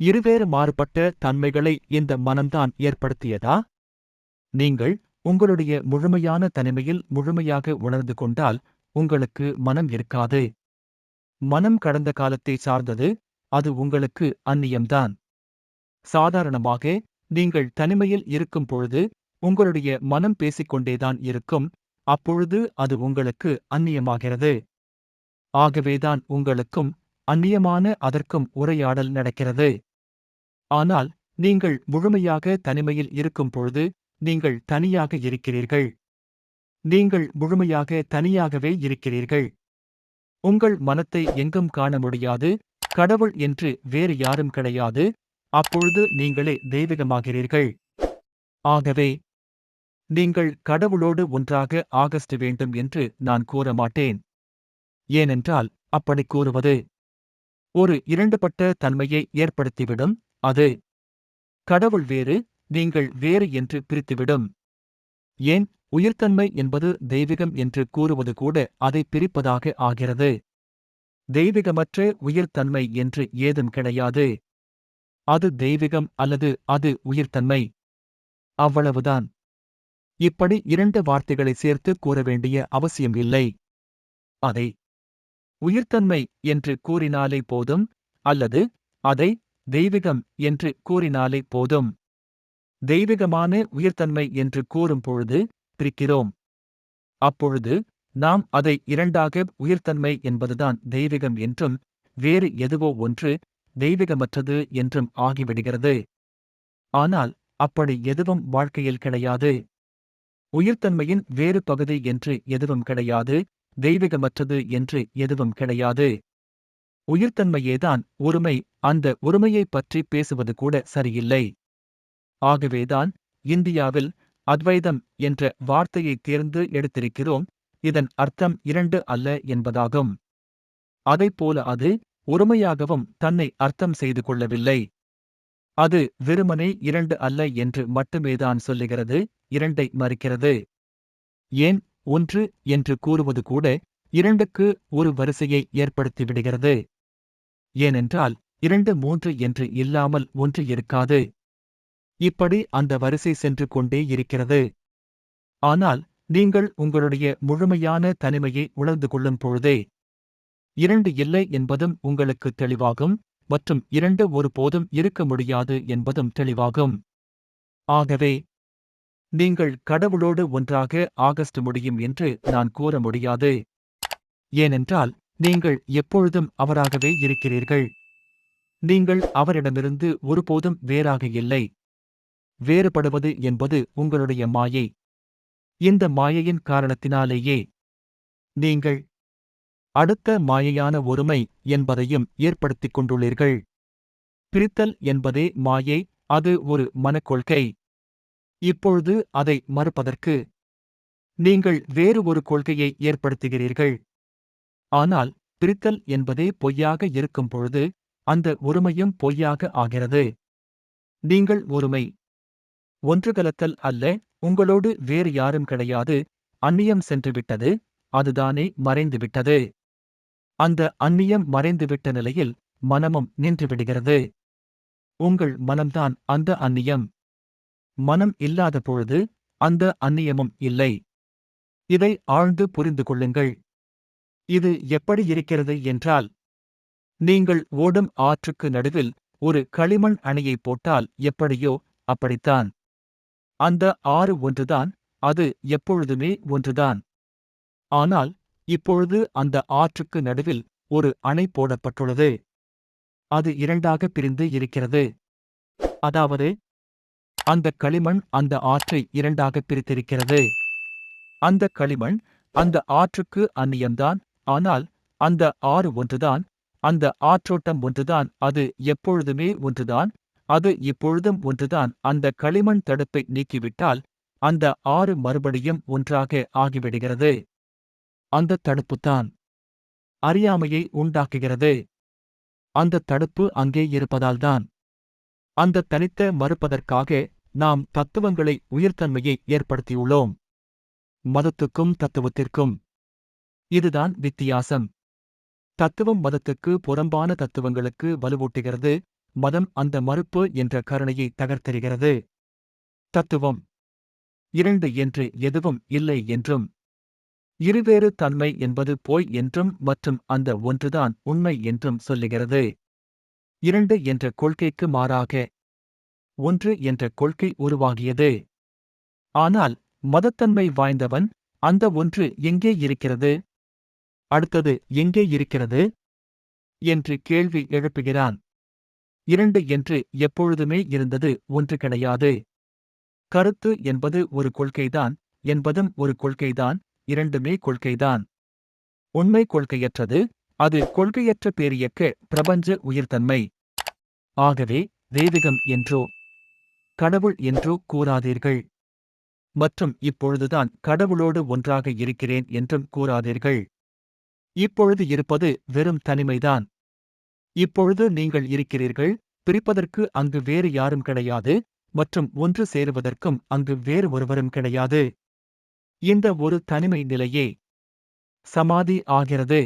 இருவேறு மாறுபட்ட தன்மைகளை இந்த மனம்தான் ஏற்படுத்தியதா? நீங்கள் உங்களுடைய முழுமையான தனிமையில் முழுமையாக உணர்ந்து கொண்டால் உங்களுக்கு மனம் இருக்காது. மனம் கடந்த காலத்தை சார்ந்தது அது உங்களுக்கு அந்நியம்தான். சாதாரணமாக நீங்கள் தனிமையில் இருக்கும் பொழுது உங்களுடைய மனம் பேசிக்கொண்டேதான் இருக்கும் அப்பொழுது அது உங்களுக்கு அந்நியமாகிறது. ஆகவேதான் உங்களுக்கும் அந்நியமான அதற்கும் உரையாடல் நடக்கிறது. ஆனால் நீங்கள் முழுமையாக தனிமையில் இருக்கும் பொழுது நீங்கள் தனியாக இருக்கிறீர்கள். நீங்கள் முழுமையாக தனியாகவே இருக்கிறீர்கள். உங்கள் மனத்தை எங்கும் காண முடியாது. கடவுள் என்று வேறு யாரும் கிடையாது. அப்பொழுது நீங்களே தெய்வீகமாகிறீர்கள். ஆகவே நீங்கள் கடவுளோடு ஒன்றாக ஆகஸ்ட் வேண்டும் என்று நான் கூற மாட்டேன். ஏனென்றால் அப்படி கூறுவது ஒரு இரண்டுபட்ட தன்மையை ஏற்படுத்திவிடும். அது கடவுள் வேறு நீங்கள் வேறு என்று பிரித்துவிடும். ஏன்? உயிர்த்தன்மை என்பது தெய்வீகம் என்று கூறுவது கூட அதை பிரிப்பதாக ஆகிறது. தெய்வீகமற்ற உயிர்த்தன்மை என்று ஏதும் கிடையாது. அது தெய்வீகம் அல்லது அது உயிர்த்தன்மை. அவ்வளவுதான். இப்படி இரண்டு வார்த்தைகளை சேர்த்து கூற வேண்டிய அவசியம் இல்லை. அதை உயிர்த்தன்மை என்று கூறினாலே போதும் அல்லது அதை தெய்வீகம் என்று கூறினாலே போதும். தெய்வீகமான உயிர்த்தன்மை என்று கூறும் பொழுது பிரிக்கிறோம். அப்பொழுது நாம் அதை இரண்டாக உயிர்த்தன்மை என்பதுதான் தெய்வீகம் என்றும் வேறு எதுவோ ஒன்று தெய்வீகமற்றது என்றும் ஆகிவிடுகிறது. ஆனால் அப்படி எதுவும் வாழ்க்கையில் கிடையாது. உயிர்த்தன்மையின் வேறு பகுதி என்று எதுவும் கிடையாது தெய்வீகமற்றது என்று எதுவும் கிடையாது. உயிர்த்தன்மையேதான் ஒருமை அந்த ஒருமையைப் பற்றி பேசுவது கூட சரியில்லை. ஆகவேதான் இந்தியாவில் அத்வைதம் என்ற வார்த்தையை தேர்ந்து எடுத்திருக்கிறோம் இதன் அர்த்தம் இரண்டு அல்ல என்பதாகும். அதைப்போல அது ஒருமையாகவும் தன்னை அர்த்தம் செய்து கொள்ளவில்லை. அது வெறுமனே இரண்டு அல்ல என்று மட்டுமேதான் சொல்லுகிறது இரண்டை மறுக்கிறது. ஏன் ஒன்று என்று கூறுவது கூட இரண்டுக்கு ஒரு வரிசையை ஏற்படுத்திவிடுகிறது. ஏனென்றால் இரண்டு மூன்று என்று இல்லாமல் ஒன்று இருக்காது. இப்படி அந்த வரிசை சென்று கொண்டே இருக்கிறது. ஆனால் நீங்கள் உங்களுடைய முழுமையான தனிமையை உணர்ந்து கொள்ளும் பொழுதே இரண்டு இல்லை என்பதும் உங்களுக்கு தெளிவாகும் மற்றும் இரண்டு ஒருபோதும் இருக்க முடியாது என்பதும் தெளிவாகும். ஆகவே நீங்கள் கடவுளோடு ஒன்றாக ஆகஸ்ட் முடியும் என்று நான் கூற முடியாது. ஏனென்றால் நீங்கள் எப்பொழுதும் அவராகவே இருக்கிறீர்கள். நீங்கள் அவரிடமிருந்து ஒருபோதும் வேறாக இல்லை. வேறுபடுவது என்பது உங்களுடைய மாயை. இந்த மாயையின் காரணத்தினாலேயே நீங்கள் அடுத்த மாயையான ஒருமை என்பதையும் ஏற்படுத்திக் கொண்டுள்ளீர்கள். பிரித்தல் என்பதே மாயை அது ஒரு மனக்கொள்கை. இப்பொழுது அதை மறுப்பதற்கு நீங்கள் வேறு ஒரு கொள்கையை ஏற்படுத்துகிறீர்கள். ஆனால் பிரித்தல் என்பதே பொய்யாக இருக்கும் பொழுது அந்த ஒருமையும் பொய்யாக ஆகிறது. நீங்கள் ஒருமை. ஒன்றுகலத்தல் அல்ல உங்களோடு வேறு யாரும் கிடையாது. அந்நியம் சென்றுவிட்டது அதுதானே மறைந்துவிட்டது. அந்த அந்நியம் மறைந்துவிட்ட நிலையில் மனமும் நின்றுவிடுகிறது. உங்கள் மனம்தான் அந்த அந்நியம். மனம் இல்லாத பொழுது அந்த அந்நியமும் இல்லை. இதை ஆழ்ந்து புரிந்து கொள்ளுங்கள். இது எப்படி இருக்கிறது என்றால் நீங்கள் ஓடும் ஆற்றுக்கு நடுவில் ஒரு களிமண் அணையை போட்டால் எப்படியோ அப்படித்தான். அந்த ஆறு ஒன்றுதான் அது எப்பொழுதுமே ஒன்றுதான். ஆனால் இப்பொழுது அந்த ஆற்றுக்கு நடுவில் ஒரு அணை போடப்பட்டுள்ளது. அது இரண்டாக பிரிந்து இருக்கிறது. அதாவது அந்த களிமண் அந்த ஆற்றை இரண்டாக பிரித்திருக்கிறது. அந்த களிமண் அந்த ஆற்றுக்கு அந்நியம்தான் ஆனால் அந்த ஆறு ஒன்றுதான் அந்த ஆற்றோட்டம் ஒன்றுதான் அது எப்பொழுதுமே ஒன்றுதான் அது இப்பொழுதும் ஒன்றுதான். அந்த களிமண் தடுப்பை நீக்கிவிட்டால் அந்த ஆறு மறுபடியும் ஒன்றாக ஆகிவிடுகிறது. அந்த தடுப்புத்தான் அறியாமையை உண்டாக்குகிறது. அந்த தடுப்பு அங்கே இருப்பதால்தான். அந்த தனித்த மறுப்பதற்காக நாம் தத்துவங்களை உயிர்த்தன்மையை ஏற்படுத்தியுள்ளோம். மதத்துக்கும் தத்துவத்திற்கும் இதுதான் வித்தியாசம். தத்துவம் மதத்துக்கு புறம்பான தத்துவங்களுக்கு வலுவூட்டுகிறது. மதம் அந்த மறுப்பு என்ற கருணையை தகர்த்தெறிகிறது தத்துவம். இரண்டு என்று எதுவும் இல்லை என்றும். இருவேறு தன்மை என்பது போய் என்றும் மற்றும் அந்த ஒன்றுதான் உண்மை என்றும் சொல்லுகிறது. இரண்டு என்ற கொள்கைக்கு மாறாக. ஒன்று என்ற கொள்கை உருவாகியது. ஆனால் மதத்தன்மை வாய்ந்தவன் அந்த ஒன்று எங்கே இருக்கிறது? அடுத்தது எங்கே இருக்கிறது? என்று கேள்வி எழுப்புகிறான். இரண்டு என்று எப்பொழுதுமே இருந்தது ஒன்று கிடையாது. கருத்து என்பது ஒரு கொள்கைதான் என்பதும் ஒரு கொள்கைதான் இரண்டுமே கொள்கைதான். உண்மை கொள்கையற்றது அது கொள்கையற்ற பேரியக்க பிரபஞ்ச உயிர்த்தன்மை. ஆகவே வேதிகம் என்றோ கடவுள் என்றோ கூறாதீர்கள். மற்றும் இப்பொழுதுதான் கடவுளோடு ஒன்றாக இருக்கிறேன் என்றும் கூறாதீர்கள். இப்பொழுது இருப்பது வெறும் தனிமைதான். இப்பொழுது நீங்கள் இருக்கிறீர்கள் பிரிப்பதற்கு அங்கு வேறு யாரும் கிடையாது மற்றும் ஒன்று சேருவதற்கும் அங்கு வேறு ஒருவரும் கிடையாது. இந்த ஒரு தனிமை நிலையே சமாதி ஆகிறது.